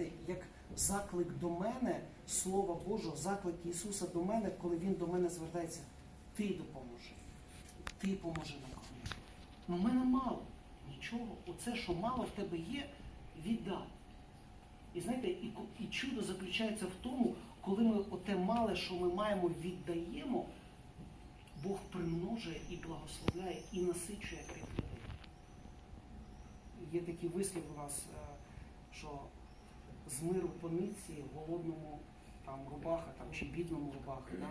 знаєте, як заклик до мене, Слова Божого, заклик Ісуса до мене, коли Він до мене звертається, ти допоможи, ти поможи нам. Ну, в мене мало. Нічого. Оце, що мало в тебе є, віддай. І знаєте, і, і чудо заключається в тому, коли ми оте мале, що ми маємо, віддаємо, Бог примножує і благословляє, і насичує тих людей. Є такий вислів у нас, е, що з миру пониці голодному там рубаха там, чи бідному рубаха. Да?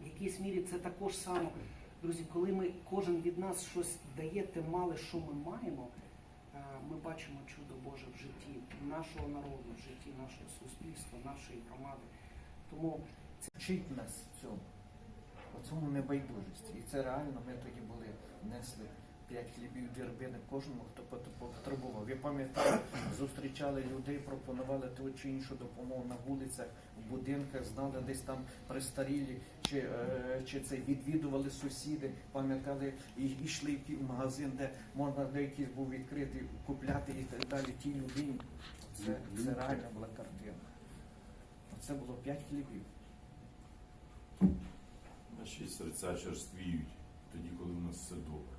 В якійсь мірі це також само. Друзі, коли ми кожен від нас щось дає, те мале, що ми маємо, е, ми бачимо чудо Боже в житті нашого народу, в житті нашого суспільства, нашої громади. Тому це вчить нас цьому, у цьому небайдужості. І це реально ми тоді були несли. П'ять хлібів дербини кожному, хто потребував. Я пам'ятаю, зустрічали людей, пропонували ту чи іншу допомогу на вулицях, в будинках, знали десь там престарілі, чи е, чи це відвідували сусіди, пам'ятали і йшли в магазин, де можна де якийсь був відкритий, купляти і так далі. ті людині це, це реальна була картина. Це було п'ять хлібів. Наші серця черствіють тоді, коли у нас все добре.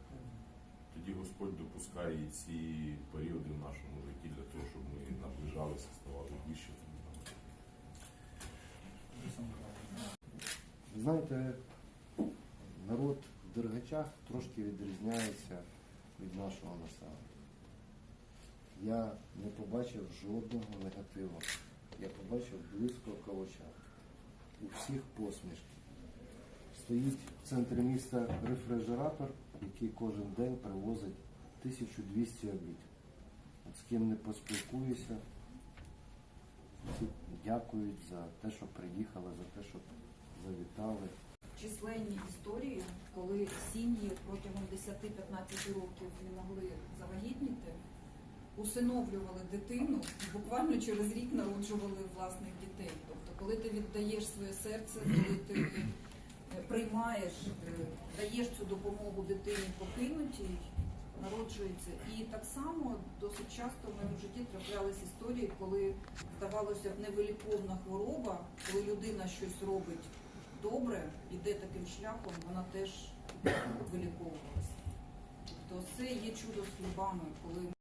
Тоді Господь допускає ці періоди в нашому житті для того, щоб ми наближалися, ставали. Ви Знаєте, народ в Дергачах трошки відрізняється від нашого населення. Я не побачив жодного негативу. Я побачив близько очах. У всіх посмішки. Стоїть в центрі міста рефрижератор, який кожен день привозить 1200 обід. От з ким не поспілкуюся, всі дякують за те, що приїхали, за те, що завітали. численні історії, коли сім'ї протягом 10-15 років не могли завагітніти, усиновлювали дитину і буквально через рік народжували власних дітей. Тобто, коли ти віддаєш своє серце, коли ти приймаєш, е, даєш цю допомогу дитині покинутій, народжується. І так само досить часто в моєму житті траплялись історії, коли здавалося б невиліковна хвороба, коли людина щось робить добре, іде таким шляхом, вона теж виліковувалася. Тобто це є чудо з хлібами, коли